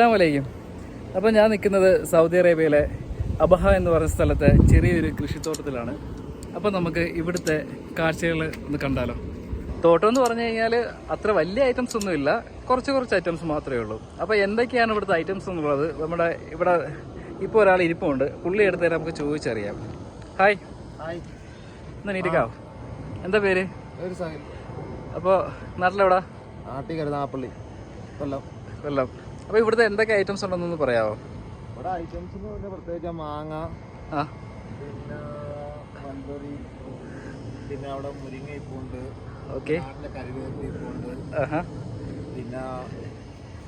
അസ്സാം വലൈക്കും അപ്പോൾ ഞാൻ നിൽക്കുന്നത് സൗദി അറേബ്യയിലെ അബഹ എന്ന് പറയുന്ന സ്ഥലത്തെ ചെറിയൊരു കൃഷിത്തോട്ടത്തിലാണ്. അപ്പോൾ നമുക്ക് ഇവിടുത്തെ കാഴ്ചകൾ ഒന്ന് കണ്ടാലോ. തോട്ടം എന്ന് പറഞ്ഞു കഴിഞ്ഞാൽ അത്ര വലിയ ഐറ്റംസ് ഒന്നുമില്ല കുറച്ച് കുറച്ച് ഐറ്റംസ് മാത്രമേ ഉള്ളൂ. അപ്പോൾ എന്തൊക്കെയാണ് ഇവിടുത്തെ ഐറ്റംസ് എന്നുള്ളത്? നമ്മുടെ ഇവിടെ ഇപ്പോൾ ഒരാൾ ഇരിപ്പുണ്ട്. പുള്ളി എടുത്തേരെ നമുക്ക് ചോദിച്ചറിയാം. ഹായ് ഹായ് എന്നാ നീറ്റിക്കാവോ എന്താ പേര്? അപ്പോൾ നാട്ടിലെവിടാ? നാട്ടിൽ കരുതാപ്പള്ളി കൊല്ലം. കൊല്ലം. അപ്പോൾ ഇവിടുത്തെ എന്തൊക്കെ ഐറ്റംസ് ഉണ്ടെന്നൊന്ന് പറയാമോ ഇവിടെ ഐറ്റംസ് എന്ന് പറഞ്ഞാൽ പ്രത്യേകിച്ച് മാങ്ങ ആ. പിന്നെ മൽബറി പിന്നെ അവിടെ മുരിങ്ങ ഇപ്പുണ്ട് ഓക്കെ. നാട്ടിലെ കരുവേപ്പ് ഇപ്പുണ്ട് പിന്നെ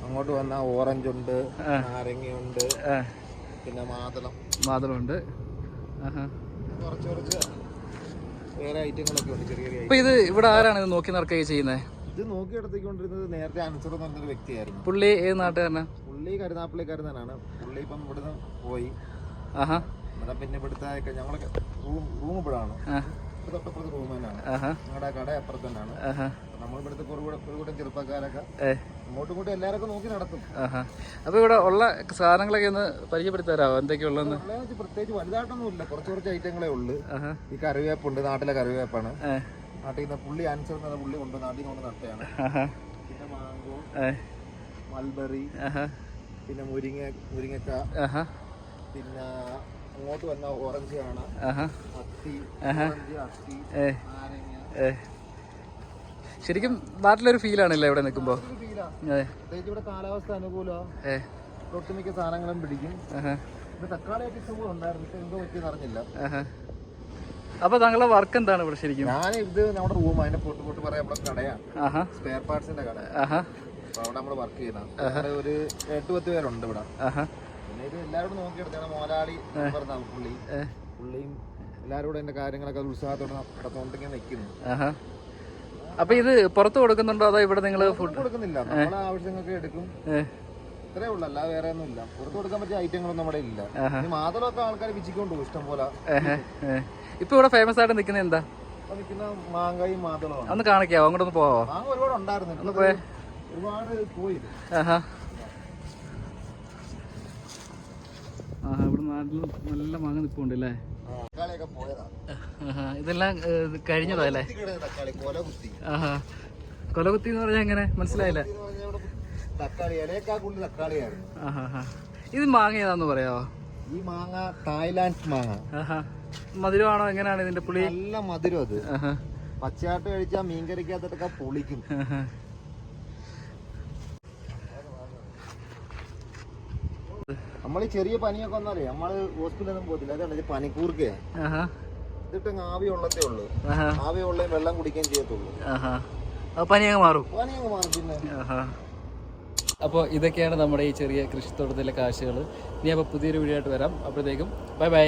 അങ്ങോട്ട് വന്ന ഓറഞ്ച് ഉണ്ട്. നാരങ്ങയുണ്ട് പിന്നെ മാതളം. മാതളമുണ്ട് ഉണ്ട്. കുറച്ച് കുറച്ച് വേറെ ഐറ്റങ്ങളൊക്കെ ഉണ്ട് ചെറിയ ചെറിയ ഇത് ഇവിടെ ആരാണ് ഇത് നോക്കി നടക്കുകയും ചെയ്യുന്നത് item. നോക്കി എടുത്തിക്കൊണ്ടിരുന്നത് നേരത്തെ അൻസർ എന്ന് പറഞ്ഞൊരു വ്യക്തിയായിരുന്നു. പുള്ളി ഏത് നാട്ടുകാരനാ? പുള്ളി കരുനാപ്പള്ളിക്കാരൻ തന്നെയാണ് പുള്ളി ഇപ്പം ഇവിടുന്ന് പോയി. ആഹാ. ഇവിടെ പിന്നെ ഇവിടുത്തെ ഞങ്ങളൊക്കെ റൂം റൂം ഇവിടാണ്. തൊട്ടപ്പുറത്ത് റൂം തന്നെയാണ്. ആഹാ. ഞങ്ങളുടെ കട അപ്പുറത്ത് തന്നെയാണ്. ആഹാ. നമ്മൾ ഇവിടുത്തെ ഒരു കൂടെ ഒരു കൂട്ടം ചെറുപ്പക്കാരൊക്കെ അങ്ങോട്ടും ഇങ്ങോട്ടും എല്ലാവരും നോക്കി നടത്തും. ആഹാ. അപ്പോൾ ഇവിടെ ഉള്ള സാധനങ്ങളൊക്കെ ഒന്ന് പരിചയപ്പെടുത്തി തരാമോ എന്തൊക്കെയുള്ളതെന്ന് പ്രത്യേകിച്ച് വലുതായിട്ടൊന്നും ഇല്ല. കുറച്ച് കുറച്ച് ഐറ്റങ്ങളേ ഉള്ളൂ. ഈ കറിവേപ്പുണ്ട് നാട്ടിലെ കറിവേപ്പാണ്. നാട്ടിൽ നിന്ന് പുള്ളി ആൻസർ എന്ന പുള്ളി കൊണ്ട് നാട്ടിൽ കൊണ്ട് നട്ടയാണ് പിന്നെ മാങ്കോ മൽബറി പിന്നെ മുരിങ്ങ മുരിങ്ങക്ക പിന്നെ അങ്ങോട്ട് വന്ന ഓറഞ്ച് ആണ്. അത്തി അത്തി നാരങ്ങ. ശരിക്കും നാട്ടിലൊരു ഫീലാണല്ലേ ഇവിടെ നിൽക്കുമ്പോൾ ഇവിടെ കാലാവസ്ഥ അനുകൂലമാണ് ഒട്ടുമിക്ക സാധനങ്ങളും പിടിക്കും. തക്കാളിയൊക്കെ ഇഷ്ടംപോലെ ഉണ്ടായിരുന്നു. എന്തോ പറ്റിയെന്ന് അറിഞ്ഞില്ല. താങ്കളെ താങ്കളുടെ വർക്ക് എന്താണ് ഇവിടെ ശരിക്കും? ഞാൻ ഇത് നമ്മുടെ റൂം അതിന്റെ പൊട്ട് പൊട്ട് പറയാം നമ്മുടെ കടയാണ് സ്പെയർ പാർട്സിന്റെ കട അപ്പൊ അവിടെ നമ്മൾ വർക്ക് ചെയ്യുന്ന ഒരു എട്ട് പത്ത് പേരുണ്ട് ഇവിടെ. പിന്നെ ഇത് എല്ലാവരും നോക്കിയെടുത്താണ് മോലാളി പറഞ്ഞ പുള്ളി. പുള്ളിയും എല്ലാവരും കൂടെ എന്റെ കാര്യങ്ങളൊക്കെ ഉത്സാഹത്തോടെ നടത്തുകൊണ്ടിങ്ങനെ നിൽക്കുന്നു ആഹാ. അപ്പൊ ഇത് പുറത്ത് കൊടുക്കുന്നുണ്ടോ? അതോ ഇവിടെ നിങ്ങൾ ഫുഡ് കൊടുക്കുന്നില്ല. നമ്മളെ ആവശ്യങ്ങൾക്ക് എടുക്കും. ഇത്രേ ഉള്ളു അല്ലാതെ വേറെ ഒന്നും ഇല്ല. പുറത്ത് കൊടുക്കാൻ പറ്റിയ ഐറ്റങ്ങളൊന്നും നമ്മുടെ ഇല്ല. ഈ മാതളമൊക്കെ ആൾക്കാർ വിജിക്കൊണ്ട് പോകും ഇഷ്ടം പോലെ. ഇപ്പൊ ഇവിടെ ഫേമസ് ആയിട്ട് നിൽക്കുന്നത് എന്താ? നിൽക്കുന്ന മാങ്ങയും മാതളമാണ് ഒന്ന് കാണിക്കാവോ അങ്ങോട്ടൊന്ന് പോവോ? മാങ്ങ ഒരുപാട് ഉണ്ടായിരുന്നു ഒന്ന് ഒരുപാട് പോയി ആഹാ. ഇവിടെ നാട്ടിൽ നല്ല മാങ്ങ നിൽപ്പുണ്ട് അല്ലേ? ഇതെല്ലാം കഴിഞ്ഞതാ അല്ലേ? കൊലകുത്തി. എന്ന് പറഞ്ഞാൽ എങ്ങനെ? മനസ്സിലായില്ല കുത്തി എന്ന് പറഞ്ഞാ ഇവിടെ തക്കാളി ഇലയേക്കാൾ കൂടുതൽ തക്കാളിയായിരുന്നു ഇത് മാങ്ങ ഏതാന്ന് പറയാവോ? ഈ മാങ്ങ തായ്ലാൻഡ് മാങ്ങ. മധുരമാണോ? എങ്ങനെയാണ് ഇതിന്റെ പുളി? നല്ല മധുരം അത്. പച്ചയാട്ട് കഴിച്ചാൽ മീൻകറിക്കകത്തൊക്കെ പൊളിക്കും. നമ്മൾ നമ്മൾ ചെറിയ പനിയൊക്കെ വന്നാലേ നമ്മൾ ഹോസ്പിറ്റലൊന്നും പോകത്തില്ല. അതാണ് പനിക്കൂർക്കയാ. ആഹാ. ഇതിട്ട് ആവി ഉള്ളതേ ഉള്ളു. ആവി ഉള്ള വെള്ളം കുടിക്കുകയും ചെയ്യത്തുള്ളൂ. ആഹാ. അപ്പൊ പനി അങ്ങ് മാറും. പനി അങ്ങ് മാറും പിന്നെ. അപ്പോൾ ഇതൊക്കെയാണ് നമ്മുടെ ഈ ചെറിയ കൃഷിത്തോട്ടത്തിലെ കാഴ്ചകൾ ഇനി അപ്പോൾ പുതിയൊരു വീഡിയോ ആയിട്ട് വരാം. അപ്പോഴത്തേക്കും ബൈ ബൈ